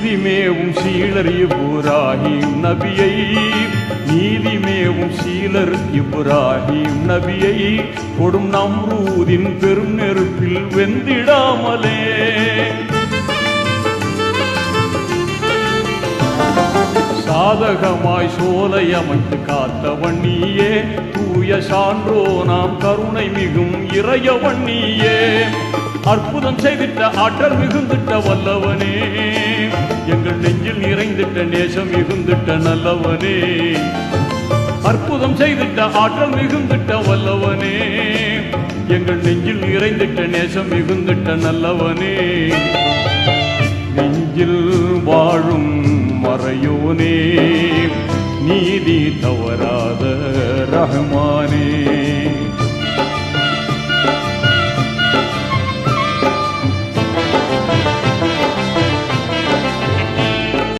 நீதிமேவும் சீலர் இப்ராஹிம் நபியை. நீதிமேவும் சீலர் இப்ராஹிம் நபியை. கொடும் நம்ரூதின் பெரும் நெருப்பில் வெந்திடாமலே. சாதகமாய் சோலை அமைத்து காத்தவன் நீயே தூய சான்றோ நாம் கருணை மிகும் இறையவன் நீயே அற்புதம் செய்திட்ட ஆற்றல் மிகுந்திட்ட வல்லவனே. நிறைந்திட்ட நேசம் மிகுந்திட்ட நல்லவனே. அற்புதம் செய்திட்ட ஆற்றல் மிகுந்திட்ட வல்லவனே. எங்கள் நெஞ்சில் நிறைந்திட்ட நேசம் மிகுந்திட்ட நல்லவனே. நெஞ்சில் வாழும் மறையோனே. நீதி தவறாத ரஹ்மானே